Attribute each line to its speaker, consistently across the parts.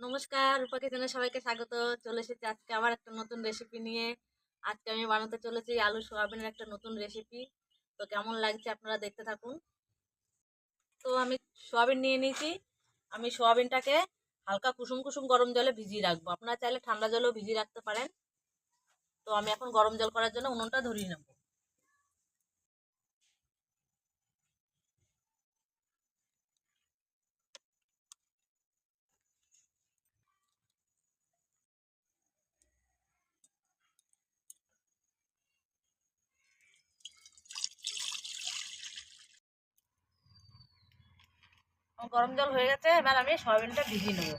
Speaker 1: নমস্কার রূপা কিচেনে সবাইকে স্বাগত। চলে এসেছি আজকে আবার একটা নতুন রেসিপি নিয়ে। আজকে আমি বানাতে চলেছি আলু সোয়াবিনের একটা নতুন রেসিপি তো কেমন লাগছে আপনারা দেখতে থাকুন। তো আমি সোয়াবিন নিয়ে নিয়েছি। আমি সোয়াবিনটাকে হালকা কুসুম কুসুম গরম জলে ভিজিয়ে রাখব। আপনারা চাইলে ঠান্ডা জলেও ভিজিয়ে রাখতে পারেন। তো আমি এখন গরম জল করার জন্য উনুনটা ধরিয়ে নেব। গরম জল হয়ে গেছে, এবার আমি সয়াবিনটা ভিজিয়ে নেব।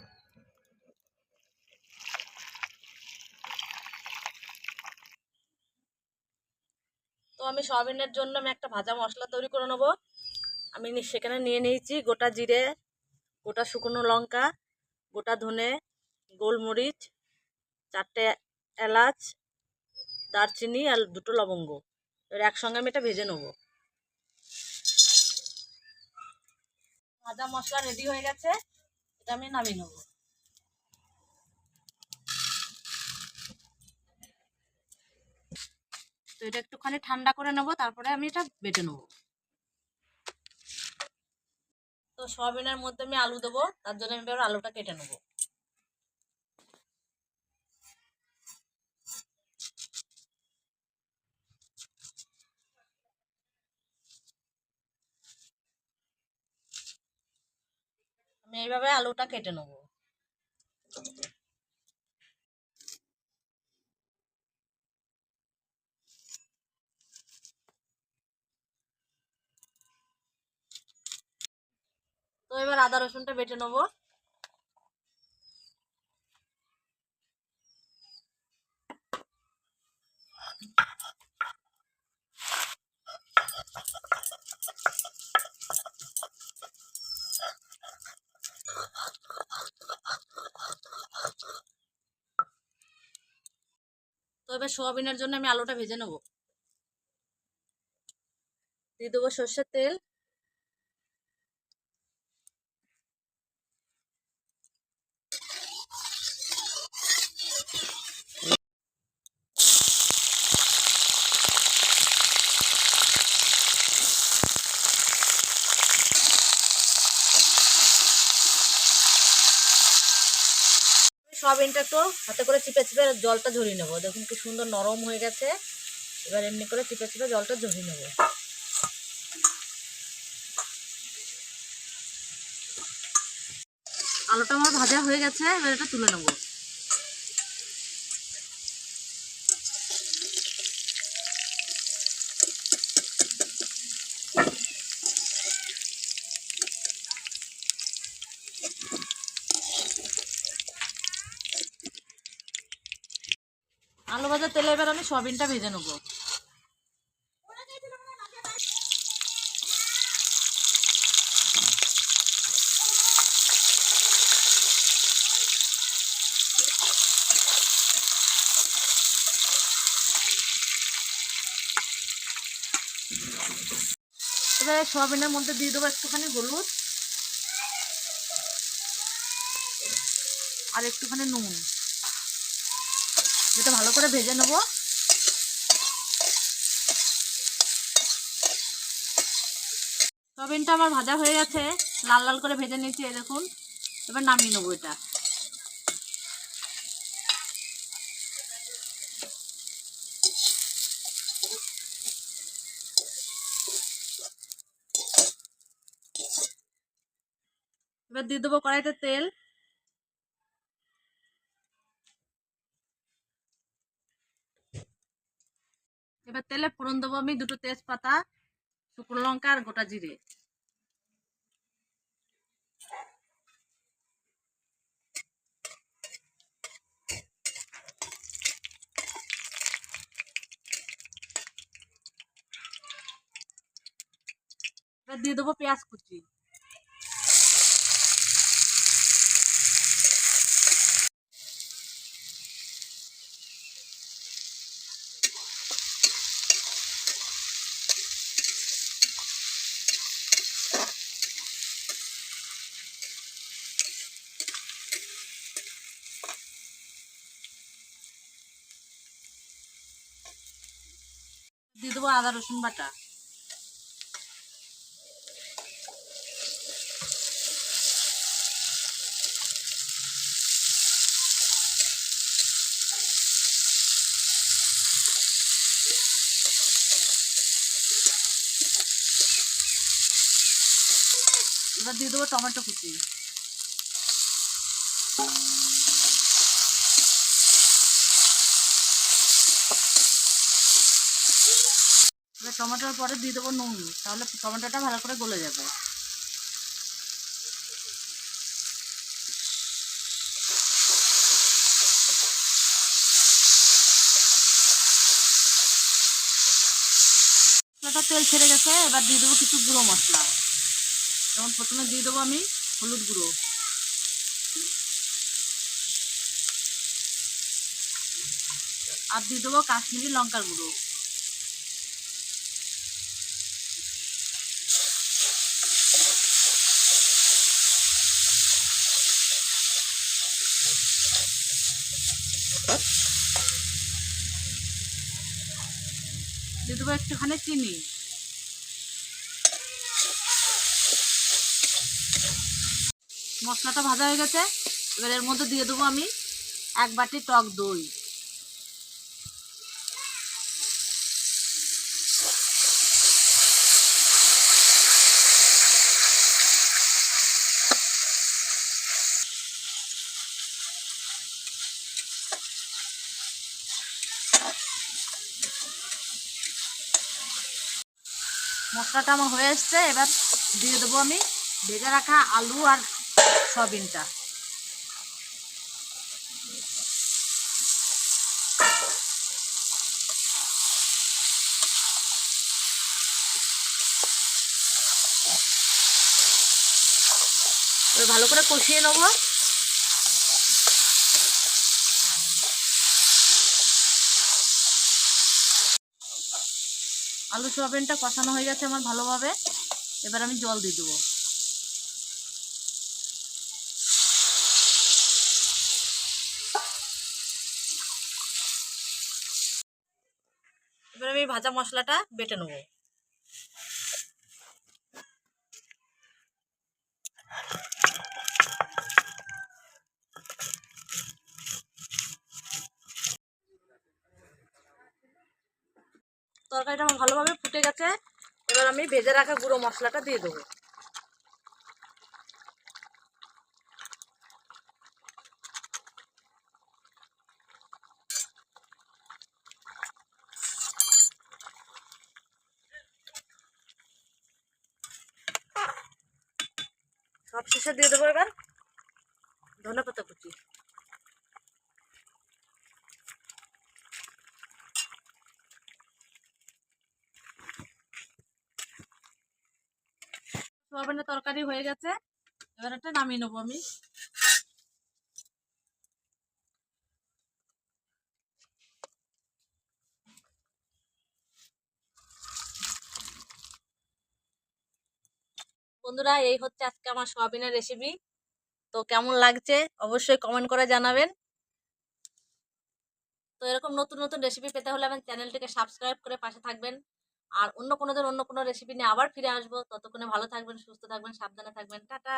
Speaker 1: তো আমি সয়াবিনের জন্য আমি একটা ভাজা মশলা তৈরি করে নেব। আমি সেখানে নিয়ে নিয়েছি গোটা জিরে, গোটা শুকনো লঙ্কা, গোটা ধনে, গোলমরিচ, চারটে এলাচ, দারচিনি আর দুটো লবঙ্গ। এবার একসঙ্গে আমি এটা ভেজে নেব। ভাজা মশলা রেডি হয়ে গেছে, এটা আমি নামিয়ে নেব। তো এটা একটুখানি ঠান্ডা করে নেব, তারপরে আমি এটা বেটে নেব। তো সয়াবিনের মধ্যে আমি আলু দেবো, তার জন্য আমি এবার আলুটা কেটে নেব। আমি এইভাবে আলুটা কেটে নেব। তো এবার আদা রসুনটা বেটে নেব। এবার সোয়াবিনের জন্য আমি আলুটা ভেজে নেব। দিয়ে দেবো সর্ষের তেল। সয়াবিনটা একটু হাতে করে চিপে চিপে জলটা ঝরিয়ে নেব। দেখুন কি সুন্দর নরম হয়ে গেছে। এবার এমনি করে চিপে চিপে জলটা ঝরিয়ে নেব। আলুটা আমার ভাজা হয়ে গেছে, এবার এটা তুলে নেব। ভাজা তেলে এবার আমি সয়াবিনটা ভেজে নেব। এবার সয়াবিনের মধ্যে দিয়ে দেবো একটুখানি হলুদ আর একটুখানি নুন। যেটা ভালো করে ভেজে নেব। সয়াবিনটা আমার ভাজা হয়ে গেছে, লাল লাল করে ভেজে নিয়েছি দেখুন। এবার নামিয়ে নেব এটা। এবার দিয়ে দেবো কড়াইতে তেল। এবার তেলে ফোড়ন দেবো আমি দুটো তেজপাতা, শুকনো লঙ্কা আর গোটা জিরে। এবার দিয়ে দেবো পেঁয়াজ কুচি। দেবো আদা রসুন বাটা। এবার দিয়ে দেবো টমেটো কুচি। টমেটোর পরে দিয়ে দেবো নুন। তাহলে টমেটোটা ভালো করে গলে যাবে। মশলাটা তেল ছেড়ে গেছে, এবার দিয়ে দেবো কিছু গুঁড়ো মশলা। যেমন প্রথমে দিয়ে দেবো আমি হলুদ গুঁড়ো। আর দিয়ে দেবো কাশ্মীরি লঙ্কার গুঁড়ো। দিয়ে দেবো একটুখানি চিনি। মশলাটা ভাজা হয়ে গেছে। এবার এর মধ্যে দিয়ে দেবো আমি এক বাটি টক দই। মশলাটা আমার হয়ে এসছে, এবার দিয়ে দেবো আমি ভেজে রাখা আলু আর সয়াবিনটা। এবার ভালো করে কষিয়ে নেব। আলু সোয়াবিনটা কষানো হয়ে গেছে আমার ভালোভাবে। এবার আমি জল দিয়ে দেবো। এবার আমি ভাজা মশলাটা বেটে নেব। তরকারিটা আমার ভালোভাবে ফুটে গেছে। এবার আমি ভেজে রাখা গুঁড়ো মশলাটা দিয়ে দেবো। সব শেষে দিয়ে দেবো এবার ধনে পাতা কুচি। সোয়াবিনের তরকারি হয়ে গেছে। এবার একটা নামিয়ে নেব আমি। বন্ধুরা, এই হচ্ছে আজকে আমার সোয়াবিনের রেসিপি তো কেমন লাগছে অবশ্যই কমেন্ট করে জানাবেন। তো এরকম নতুন নতুন রেসিপি পেতে হলে আমার চ্যানেলটিকে সাবস্ক্রাইব করে পাশে থাকবেন। আর অন্য কোনো দিন অন্য কোনো রেসিপি নিয়ে আবার ফিরে আসব। ততক্ষণে ভালো থাকবেন, সুস্থ থাকবেন, সাবধানে থাকবেন। টাটা!